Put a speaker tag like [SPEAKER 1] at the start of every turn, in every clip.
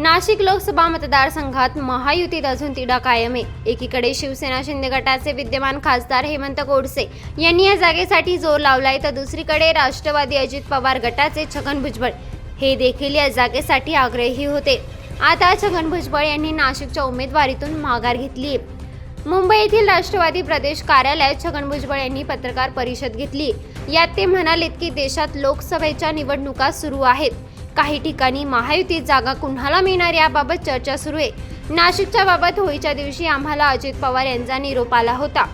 [SPEAKER 1] नाशिक लोकसभा मतदारसंघात महायुतीत अजून तिढा कायम आहे. एकीकडे शिवसेना शिंदे गटाचे विद्यमान खासदार हेमंत गोडसे यांनी या जागेसाठी जोर लावलाय तर दुसरीकडे राष्ट्रवादी अजित पवार गटाचे छगन भुजबळ. हे देखील या जागेसाठी आग्रही होते. आता छगन भुजबळ यांनी नाशिकच्या उमेदवारीतून माघार घेतली आहे मुंबई येथील राष्ट्रवादी प्रदेश कार्यालयात छगन भुजबळ यांनी पत्रकार परिषद घेतली. यात ते म्हणालेत की देशात लोकसभेच्या निवडणुका सुरू आहेत. काही ठिकाणी महायुतीत जागा कुणाला मिळणार याबाबत चर्चा सुरू आहे. नाशिकच्या बाबत होळीच्या दिवशी आम्हाला अजित पवार यांचा निरोप आला होता.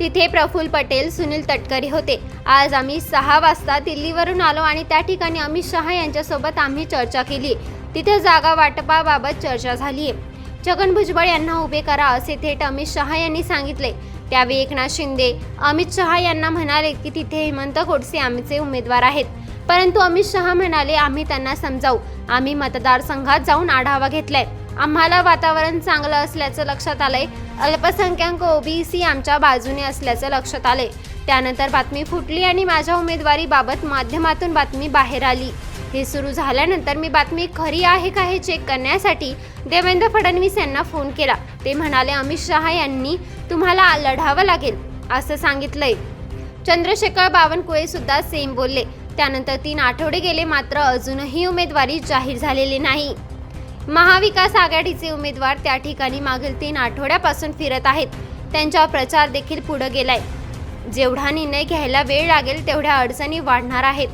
[SPEAKER 1] तिथे प्रफुल्ल पटेल सुनील तटकरे होते. आज आम्ही सहा वाजता दिल्लीवरून आलो आणि त्या ठिकाणी अमित शहा यांच्यासोबत आम्ही चर्चा केली. तिथे जागा वाटपाबाबत चर्चा झाली आहे. छगन भुजबळ यांना उभे करा असे थेट अमित शहा यांनी सांगितले. त्यावेळी एकनाथ शिंदे अमित शहा यांना म्हणाले की तिथे हेमंत गोडसे आमचे उमेदवार आहेत. परंतु अमित शहा म्हणाले आम्ही त्यांना समजावू. आम्ही मतदारसंघात जाऊन आढावा घेतलाय. आम्हाला वातावरण चांगलं असल्याचं लक्षात आलंय. अल्पसंख्याक ओबीसी आमच्या बाजूने असल्याचं लक्षात आलंय. त्यानंतर बातमी फुटली आणि माझ्या उमेदवारीबाबत माध्यमातून बातमी बाहेर आली. हे सुरू झाल्यानंतर मी बातमी खरी आहे का हे चेक करण्यासाठी देवेंद्र फडणवीस यांना फोन केला. ते म्हणाले अमित शहा यांनी तुम्हाला लढावं लागेल असं सांगितलंय. चंद्रशेखर बावनकुळे सुद्धा सेम बोलले. त्यानंतर तीन आठवडे गेले मात्र अजूनही उमेदवारी जाहीर झालेली नाही. महाविकास आघाडीचे उमेदवार त्या ठिकाणी मागील तीन आठवड्यापासून फिरत आहेत. त्यांचा प्रचार देखील पुढे गेलाय. जेवढा निर्णय घ्यायला वेळ लागेल तेवढ्या अडचणी वाढणार आहेत.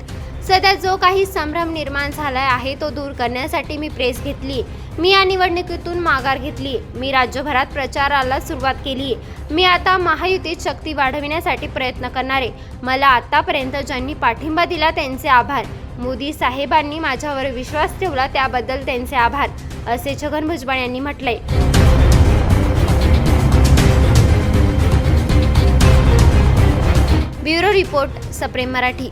[SPEAKER 1] सध्या जो काही संभ्रम निर्माण झाला आहे तो दूर करण्यासाठी मी प्रेस घेतली. मी या निवडणुकीतून माघार घेतली. मी राज्यभरात प्रचाराला सुरुवात केली. मी आता महायुतीत शक्ती वाढविण्यासाठी प्रयत्न करणार. आहे मला आतापर्यंत ज्यांनी पाठिंबा दिला त्यांचे आभार. मोदी साहेबांनी माझ्यावर विश्वास ठेवला त्याबद्दल त्यांचे आभार. असे छगन भुजबळ यांनी म्हटलंय. ब्युरो रिपोर्ट सप्रेम मराठी.